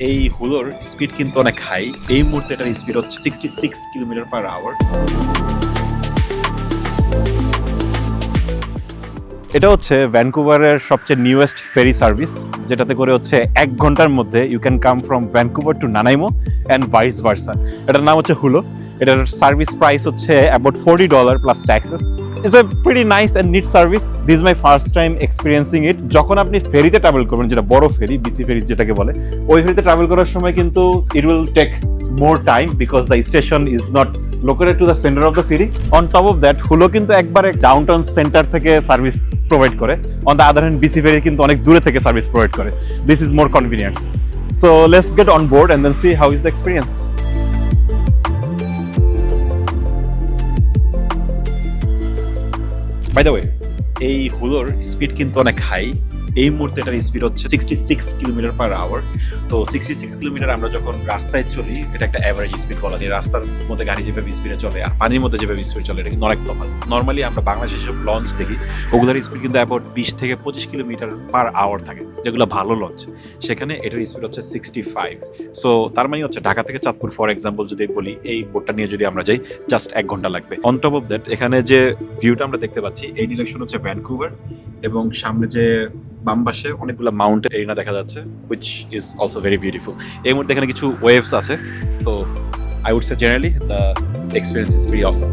এই হুলোর স্পিড কিন্তু অনেক হাই এই মুহূর্তে এটার স্পিড হচ্ছে sixty six kilometre per hour এটা হচ্ছে ভ্যানকুভারের সবচেয়ে নিউয়েস্ট ফেরি সার্ভিস যেটাতে করে হচ্ছে এক ঘণ্টার মধ্যে you can come from Vancouver to Nanaimo and vice versa এটার নাম হচ্ছে হুলো। এটার সার্ভিস প্রাইস হচ্ছে about forty dollar plus taxes it's a pretty nice and neat service this my first time experiencing it যখন আপনি ফেরিতে travel করবেন, যেটা বড় ফেরি বিসি ফেরি যেটাকে বলে, ওই ফেরিতে ট্রাভেল করার সময় কিন্তু it will take more time because the station is not located to the centre of the city on top of that Hullo কিন্তু একবারে ডাউন টাউন সেন্টার থেকে সার্ভিস প্রোভাইড করে। On the other hand BC ferry কিন্তু অনেক দূরে থেকে service provide করে। This is more convenience so let's get on board and then see how is the experience by the way এই হুলোর speed কিন্তু অনেক হাই এই মুহূর্তে এটার স্পিড হচ্ছে sixty six kilometre per hour তো সিক্সটি সিক্স কিলোমিটার আমরা যখন রাস্তায় চলি, এটা একটা অ্যাভারেজ স্পিড বলা যায়। রাস্তার মধ্যে গাড়ি যেভাবে স্পিডে চলে আর পানির মধ্যে যেভাবে স্পিড চলে, এটা কিন্তু অনেক তফাৎ। নর্মালি আমরা বাংলাদেশে যেসব লঞ্চ দেখি, ওগুলোর স্পিড কিন্তু অ্যাবাউট বিশ থেকে পঁচিশ কিলোমিটার পার আওয়ার থাকে, যেগুলো ভালো লঞ্চ সেখানে এটার স্পিড হচ্ছে সিক্সটি ফাইভ সো তার মানে হচ্ছে ঢাকা থেকে চাঁদপুর ফর এক্সাম্পল যদি বলি, এই বোটটা নিয়ে যদি আমরা যাই জাস্ট এক ঘণ্টা লাগবে। অন টপ অফ দ্যাট এখানে যে ভিউটা আমরা দেখতে পাচ্ছি, এই ডিরেকশন হচ্ছে ভ্যানকুভার এবং সামনে যে বাম পাশে অনেকগুলো মাউন্টেন এরিনা দেখা যাচ্ছে which is also very beautiful এই মুহূর্তে এখানে কিছু ওয়েভস আছে, তো I would say generally the experience is very awesome